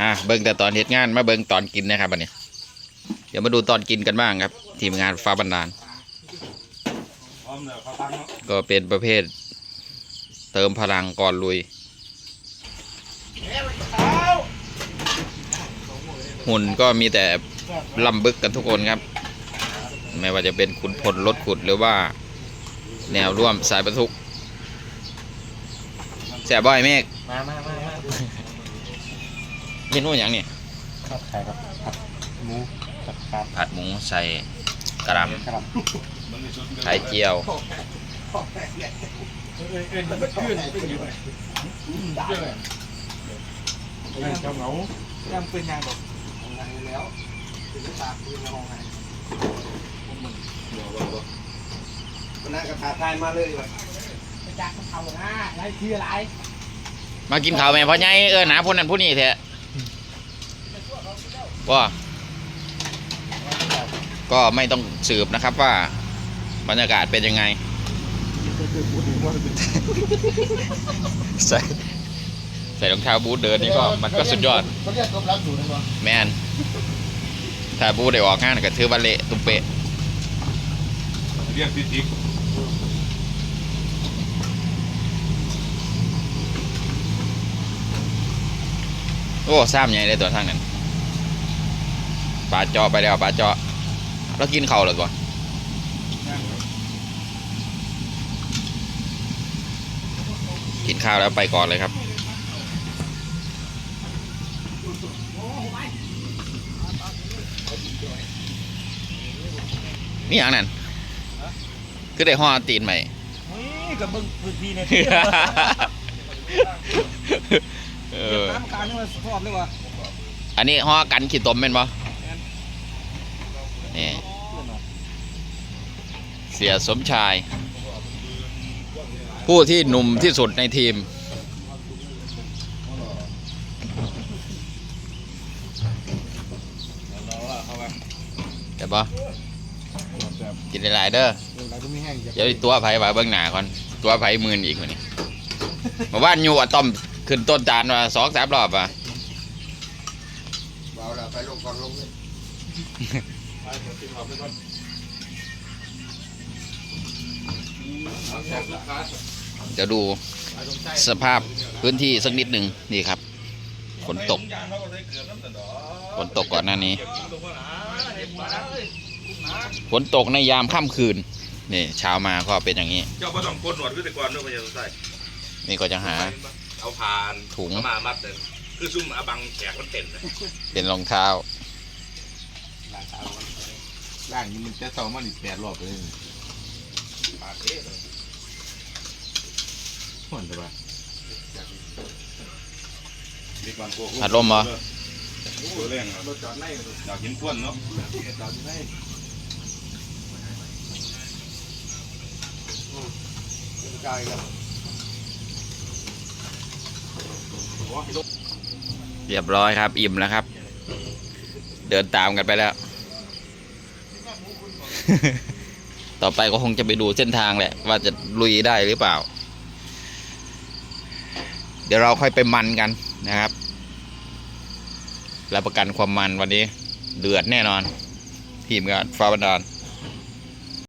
อะเบิ่งแต่ตอนเฮ็ดงานมาเบิ่งตอนกินนะครับบัดนี้ เดี๋ยวมาดูตอนกินกันบ้างครับ ทีมงานฟ้าบันดาลพร้อมแล้วเขานก็เป็นประเภท เติมพลังก่อนลุย หุ่นก็มีแต่ลำบึกกันทุกคนครับ ไม่ว่าจะเป็นขุนพลรถขุดหรือว่า แนวร่วมสายบรรทุกแสบบ่อยเมฆมามามา เมนูอย่างนี้ครับไข่ครับผัดหมูผัดครับผัดหมูใส่กระหลครับำไข่เจียวเจ้าเหงายังเป็นยังบอกยังแล้วเป็นตาเป็นยังไงมันน่ากระถาทายมาเลยว่ะไปจากเขาหน้าไรคืออะไรมากินข้าวแม่พ่อใหญ่เออหนาผู้นั้นผู้นี้แท้ว่า ก็ไม่ต้องสืบนะครับว่าบรรยากาศเป็นยังไงใส่ใส่รองเท้าบูทเดินนี่ก็มันก็สุดยอดเขาเรียกกำลังอยู่นะวะแมนถ้าบูทได้ออกงานก็ถือว่าเละตุ้มเปะเรียกติ๊กติ๊กโอ้ซ้ำใหญ่เลยตัวทางนั้น ปลาเจาะไปแล้วปลาเจาะแล้วกินข้าวหรือเปล่ากินข้าวแล้วไปก่อนเลยครับนี่อย่างนั้นคือได้ห่อตีนใหม่นี่กับเบิ้งพื้นที่เนี่ยเออน้ำการนี่มันชอบเลยว่ะอันนี้ห่อกันขีดตมเป็นปะ นี่เสียสมชาย ผู้ที่หนุ่มที่สุดในทีมแต่ปะกินหลายเด้อเราก็ไม่แห้งเดี๋ยวตัวไผ่ว่าเบื้องหน้าก่อน ตัวไผ่มืนอีกวันนี้มาว่านอยู่อะต้อมขึ้นต้นจานมาสองสามรอบอะเบาแล้วไปลงก่อนลงเลย ไปหมดที่เราไปก่อนจะดูสภาพพื้นที่สักนิดหนึ่งนี่ครับฝนตกฝนตกก่อนหน้านี้ฝนตกในยามค่ำคืนนี่เช้ามาก็เป็นอย่างนี้เจ้าพ่อต้องกดหนวดขึ้นแต่ก่อนด้วยพยาใส่นี่ก็จะหาเอาผ่านถุงเอามามัดเลยคือซุ่มอาบังแขกมันเต็มเลยเป็นรองเท้า ร่างนี้มันจะเศร้ามันอีกแปดรอบเลยผ่านเอ๊ะห่วนแต่ว่ามีความโกหกพัดลมเหรอโอ้โหแรงอะรถจอดในอยากกินควนเนาะจอดในกายแล้วเรียบร้อยครับ อิ่มแล้วครับ เดินตามกันไปแล้ว ต่อไปก็คงจะไปดูเส้นทางแหละ ว่าจะลุยได้หรือเปล่า เดี๋ยวเราค่อยไปมันกันนะครับรับประกันความมันวันนี้เดือดแน่นอน ทีมงานฟ้าบันดาล